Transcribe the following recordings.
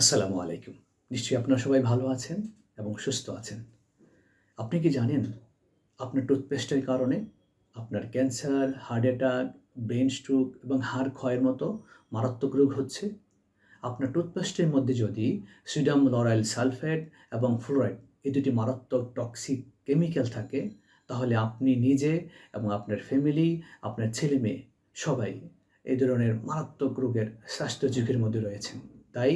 আসসালামু আলাইকুম। নিশ্চয়ই আপনারা সবাই ভালো আছেন এবং সুস্থ আছেন। আপনি কি জানেন আপনার টুথপেস্টের কারণে আপনার cancer, heart attack, brain stroke এবং হাড় ক্ষয়ের মতো মারাত্মক রোগ হচ্ছে? আপনার টুথপেস্টের মধ্যে যদি সিডাম লরাইল সালফেট এবং ফ্লোরাইড এই দুটি মারাত্মক টক্সিক কেমিক্যাল থাকে, তাহলে আপনি নিজে এবং আপনার ফ্যামিলি, আপনার ছেলে মেয়ে সবাই এই ধরনের মারাত্মক রোগের স্বাস্থ্য ঝুঁকির মধ্যে রয়েছেন। তাই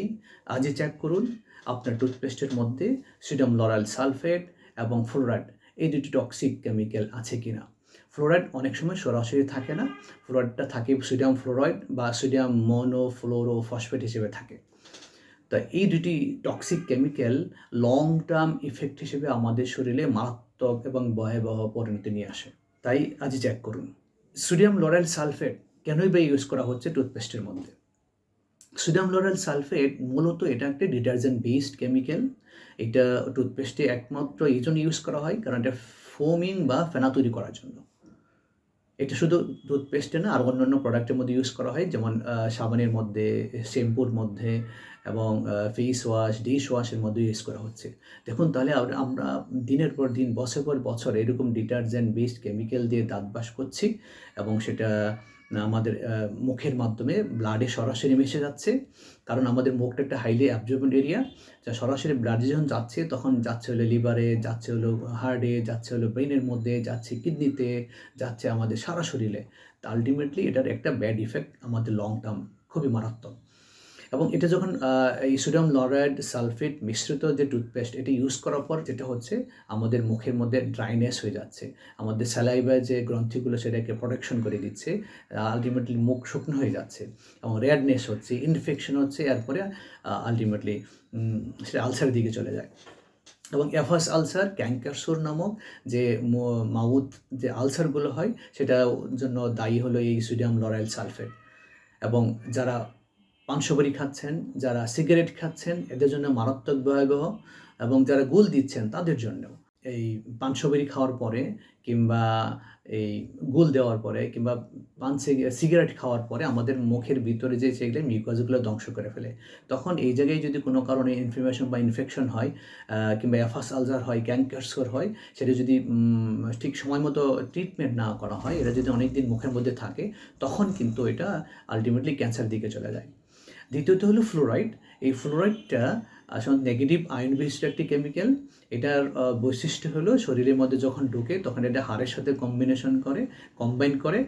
আজই চেক করুন আপনার টুথপেস্টের মধ্যে সিডাম লরাল সালফেট এবং ফ্লোরাইড এই দুটি টক্সিক কেমিক্যাল আছে কি না ফ্লোরাইড অনেক সময় সরাসরি থাকে না ফ্লোরাইডটা থাকে সিডিয়াম ফ্লোরাইড বা সিডিয়াম মনো ফ্লোরো ফসফেট হিসেবে থাকে। তা এই দুটি toxic chemical long term effect হিসেবে আমাদের শরীরে মারাত্মক এবং ভয়াবহ পরিণতি নিয়ে আসে। তাই আজই চেক করুন। সোডিয়াম লরাইল সালফেট কেনই বা ইউজ করা হচ্ছে টুথপেস্টের মধ্যে? সোডিয়াম লোরাল সালফেট মূলত এটা একটা ডিটারজেন্ট বেসড কেমিক্যাল এটা টুথপেস্টে একমাত্র এই জন্য ইউজ করা হয়, কারণ এটা ফোমিং বা ফেনা তৈরি করার জন্য। এটা শুধু টুথপেস্টে না, আর অন্যান্য প্রোডাক্টের মধ্যে ইউজ করা হয়, যেমন সাবানের মধ্যে, শ্যাম্পুর মধ্যে এবং ফেস ওয়াশ ডিশ ওয়াশের মধ্যে ইউজ করা হচ্ছে। দেখুন তাহলে আমরা- দিনের পর দিন, বছর পর বছর এরকম ডিটারজেন্ট বেসড কেমিক্যাল দিয়ে দাঁত বাস করছি এবং সেটা আমাদের মুখের মাধ্যমে ব্লাডে সরাসরি মিশে যাচ্ছে। কারণ আমাদের মুখটা একটা হাইলি অ্যাবজর্বেন্ট এরিয়া যা সরাসরি ব্লাডে যখন যাচ্ছে, তখন যাচ্ছে হলো লিভারে যাচ্ছে হলো হার্টে যাচ্ছে হলো ব্রেনের মধ্যে, যাচ্ছে কিডনিতে যাচ্ছে আমাদের সারা শরীরে। তা আলটিমেটলি এটার একটা ব্যাড ইফেক্ট আমাদের লং টার্ম খুবই মারাত্মক। এবং এটা যখন এই সোডিয়াম লরাইড সালফেট মিশ্রিত যে টুথপেস্ট, এটা ইউজ করার পর যেটা হচ্ছে, আমাদের মুখের মধ্যে ড্রাইনেস হয়ে যাচ্ছে। আমাদের স্যালাইভার যে গ্রন্থিগুলো সেটাকে প্রোটেকশন করে দিচ্ছে আলটিমেটলি মুখ শুকনো হয়ে যাচ্ছে এবং রেডনেস হচ্ছে ইনফেকশন হচ্ছে, এরপরে আলটিমেটলি সেটা আলসারের দিকে চলে যায়। এবং এফাস আলসার ক্যাঙ্কারসোর নামক যে মাউথ যে আলসারগুলো হয়, সেটার জন্য দায়ী হলো এই সোডিয়াম লরাইল সালফেট। এবং যারা পান খাচ্ছেন, যারা সিগারেট খাচ্ছেন, এদের জন্য মারাত্মক ভয়াবহ এবং যারা গুল দিচ্ছেন তাদের জন্য এই পান খাওয়ার পরে কিংবা এই গুল দেওয়ার পরে কিংবা পান সিগারেট খাওয়ার পরে আমাদের মুখের ভিতরে যে সেগুলো মিউকাসগুলো ধ্বংস করে ফেলে। তখন এই জায়গায় যদি কোনো কারণে ইনফ্লামেশন বা ইনফেকশন হয় কিংবা অ্যাফাস আলজার হয়, ক্যান্সার হয়, সেটা যদি ঠিক সময় মতো ট্রিটমেন্ট না করা হয়, এটা যদি অনেক দিন মুখের মধ্যে থাকে, তখন কিন্তু এটা আলটিমেটলি ক্যান্সার দিকে চলে যায়। দ্বিতীয়ত হলো ফ্লোরাইড এই ফ্লোরাইডটা আসলে নেগেটিভ আয়ন বিশিষ্ট একটি কেমিক্যাল এটার বৈশিষ্ট্য হলো শরীরের মধ্যে যখন ঢুকে, তখন এটা হাড়ের সাথে কম্বিনেশন করে কম্বাইন করে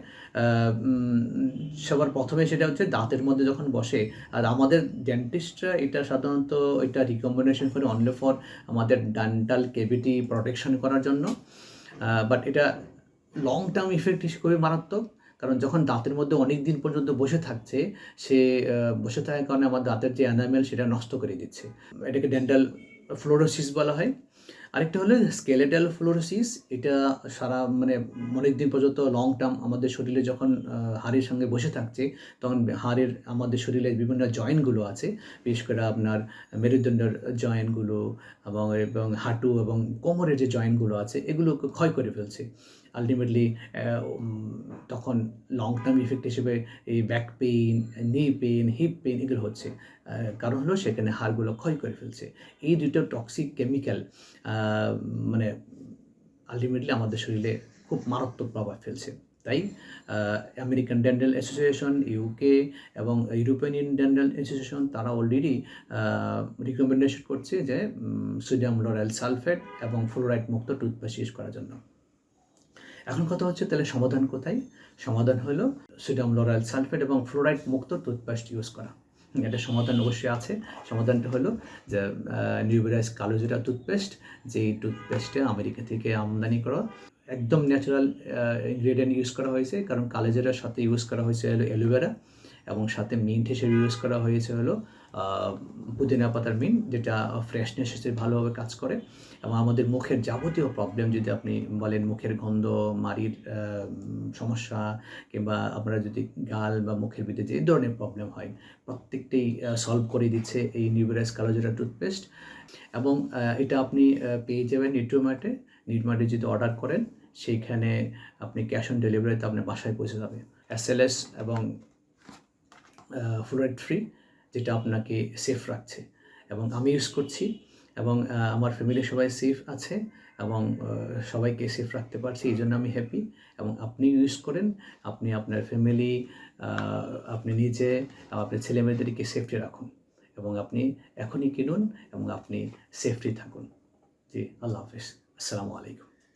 সবার প্রথমে সেটা হচ্ছে দাঁতের মধ্যে যখন বসে, আর আমাদের ডেন্টিস্টরা এটা সাধারণত এটা রিকম্বিনেশন করে অনলি ফর আমাদের ডান্টাল কেভিটি প্রোটেকশন করার জন্য। বাট এটা লং টার্ম ইফেক্ট খুবই মারাত্মক। কারণ যখন দাঁতের মধ্যে অনেক দিন পর্যন্ত বসে থাকছে, সে বসে থাকার কারণে আমার দাঁতের যে অ্যানামেল সেটা নষ্ট করে দিচ্ছে। এটাকে ডেন্টাল ফ্লোরোসিস বলা হয়। আরেকটা হলো স্কেলেটাল ফ্লোরোসিস এটা সারা মানে অনেক দিন পর্যন্ত লং টার্ম আমাদের শরীরে যখন হাড়ের সঙ্গে বসে থাকছে, তখন হাড়ের আমাদের শরীরে বিভিন্ন জয়েন্টগুলো আছে। বিশেষ করে আপনার মেরুদণ্ডের জয়েন্টগুলো এবং এবং হাঁটু এবং কোমরের যে জয়েন্টগুলো আছে এগুলো ক্ষয় করে ফেলছে। আলটিমেটলি তখন লং টার্ম ইফেক্ট হিসেবে এই back pain knee pain hip pain এগুলো হচ্ছে। কারণ হলো সেখানে হাড়গুলো ক্ষয় করে ফেলছে। এই দুটো টক্সিক কেমিক্যাল মানে আলটিমেটলি আমাদের শরীরে খুব মারাত্মক প্রভাব ফেলছে। তাই আমেরিকান ডেন্টাল অ্যাসোসিয়েশন ইউকে এবং ইউরোপিয়ান ডেন্টাল অ্যাসোসিয়েশন তারা অলরেডি রিকমেন্ডেশন করছে যে সোডিয়াম লরাইল সালফেট এবং ফ্লোরাইড মুক্ত টুথপেস্ট ইউজ করার জন্য। এখন কথা হচ্ছে তাহলে সমাধান কোথায়? সমাধান হলো সোডিয়াম লরাইল সালফেট এবং ফ্লোরাইড মুক্ত টুথপেস্ট ইউজ করা। এটা সমাধান অবশ্যই আছে। সমাধানটা হলো যে নিউবেরাইজ কালোজিরা টুথপেস্ট যেই টুথপেস্টে আমেরিকা থেকে আমদানি করা, একদম ন্যাচারাল ইনগ্রেডিয়েন্ট ইউজ করা হয়েছে। কারণ কালোজিরার সাথে ইউজ করা হয়েছে হলো অ্যালোভেরা এবং সাথে মিন্ট হিসেবে ইউজ করা হয়েছে হলো পুদিনা পাতার মিন্ট যেটা ফ্রেশনেস হিসেবে ভালোভাবে কাজ করে, এবং আমাদের মুখের যাবতীয় প্রবলেম যদি আপনি বলেন, মুখের গন্ধ মারির সমস্যা, কিংবা আপনারা যদি গাল বা মুখের ভিতরে যে ধরনের প্রবলেম হয়, প্রত্যেকটাই সলভ করে দিচ্ছে এই নিউবেরাইজ কালোজেরা টুথপেস্ট এবং এটা আপনি পেয়ে যাবেন নিউট্রোম্যাটে নিউট্রোম্যাটে যদি অর্ডার করেন, সেইখানে আপনি ক্যাশ অন ডেলিভারিতে আপনার বাসায় পৌঁছে যাবে। এস এবং ফ্লোরাইড ফ্রি যেটা আপনাকে সেফ রাখছে। এবং আমি ইউজ করছি এবং আমার ফ্যামিলি সবাই সেফ আছে এবং সবাইকে সেফ রাখতে পারছি, এই জন্য আমি হ্যাপি এবং আপনি ইউজ করেন, আপনি আপনার ফ্যামিলি আপনি নিজে আপনার ছেলে মেয়েদেরকে সেফটি রাখুন এবং আপনি এখনই কিনুন এবং আপনি সেফটি থাকুন। জি, আল্লাহ হাফিজ। আসসালামু আলাইকুম।